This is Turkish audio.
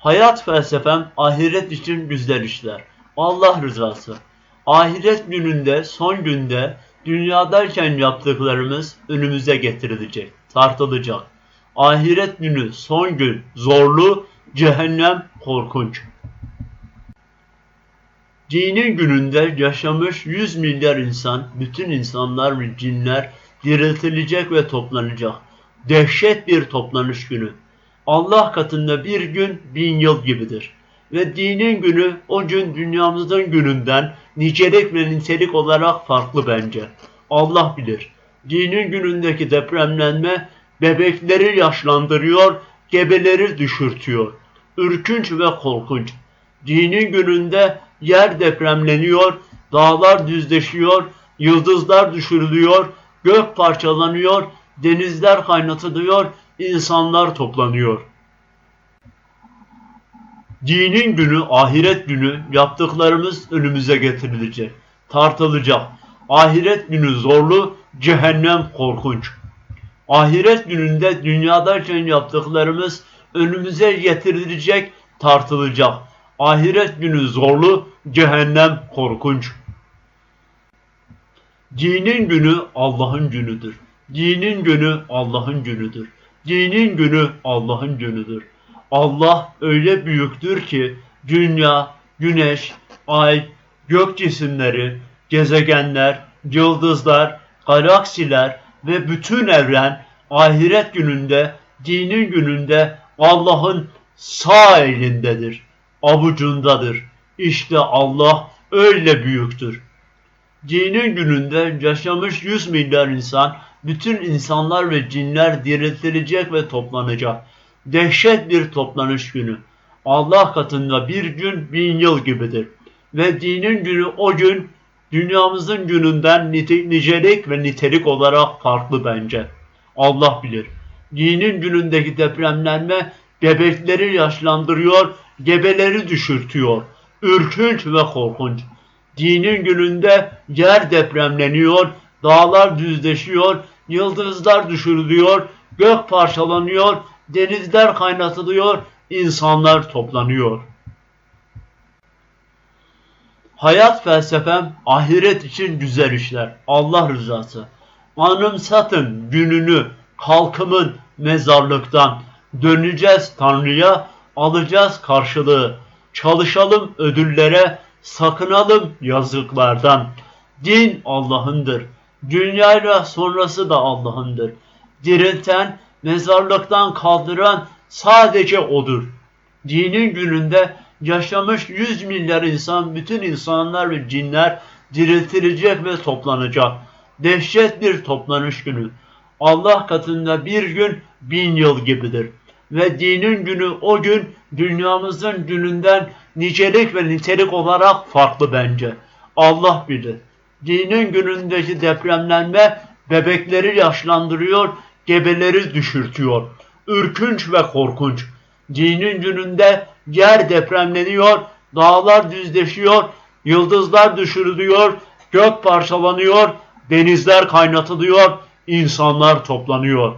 Hayat felsefem ahiret için güzel işler. Allah rızası. Ahiret gününde, son günde dünyadayken yaptıklarımız önümüze getirilecek, tartılacak. Ahiret günü, son gün zorlu, cehennem korkunç. Dinin gününde yaşamış 100 milyar insan, bütün insanlar ve cinler diriltilecek ve toplanacak. Dehşet bir toplanış günü. Allah katında bir gün bin yıl gibidir. Ve dinin günü o gün dünyamızın gününden nicelik ve nitelik olarak farklı bence. Allah bilir. Dinin günündeki depremlenme bebekleri yaşlandırıyor, gebeleri düşürtüyor. Ürkünç ve korkunç. Dinin gününde yer depremleniyor, dağlar düzleşiyor, yıldızlar düşürülüyor, gök parçalanıyor, denizler kaynatılıyor, insanlar toplanıyor. Dinin günü, ahiret günü yaptıklarımız önümüze getirilecek, tartılacak. Ahiret günü zorlu, cehennem korkunç. Ahiret gününde dünyadayken yaptıklarımız önümüze getirilecek, tartılacak. Ahiret günü zorlu, cehennem korkunç. Dinin günü Allah'ın günüdür. Dinin günü Allah'ın günüdür. Dinin günü Allah'ın günüdür. Allah öyle büyüktür ki dünya, güneş, ay, gök cisimleri, gezegenler, yıldızlar, galaksiler ve bütün evren ahiret gününde, dinin gününde Allah'ın sağ elindedir, avucundadır. İşte Allah öyle büyüktür. Dinin gününde yaşamış 100 milyar insan, bütün insanlar ve cinler diriltilecek ve toplanacak. Dehşet bir toplanış günü. Allah katında bir gün bin yıl gibidir. Ve dinin günü o gün dünyamızın gününden nicelik ve nitelik olarak farklı bence. Allah bilir. Dinin günündeki depremlenme bebekleri yaşlandırıyor, gebeleri düşürtüyor. Ürkünç ve korkunç. Dinin gününde yer depremleniyor, dağlar düzleşiyor, yıldızlar düşürülüyor, gök parçalanıyor, denizler kaynatılıyor, insanlar toplanıyor. Hayat felsefem ahiret için güzel işler. Allah rızası. Anımsatın gününü, kalkımın mezarlıktan. Döneceğiz Tanrı'ya, alacağız karşılığı. Çalışalım ödüllere, sakınalım yazıklardan. Din Allah'ındır. Dünyayla sonrası da Allah'ındır. Dirilten, mezarlıktan kaldıran sadece O'dur. Dinin gününde yaşamış 100 milyar insan, bütün insanlar ve cinler diriltilecek ve toplanacak. Dehşet bir toplanış günü. Allah katında bir gün bin yıl gibidir. Ve dinin günü o gün dünyamızın gününden nicelik ve nitelik olarak farklı bence. Allah bilir. Dinin günündeki depremlenme bebekleri yaşlandırıyor, gebeleri düşürtüyor. Ürkünç ve korkunç. Dinin gününde yer depremleniyor, dağlar düzleşiyor, yıldızlar düşürülüyor, gök parçalanıyor, denizler kaynatılıyor, insanlar toplanıyor.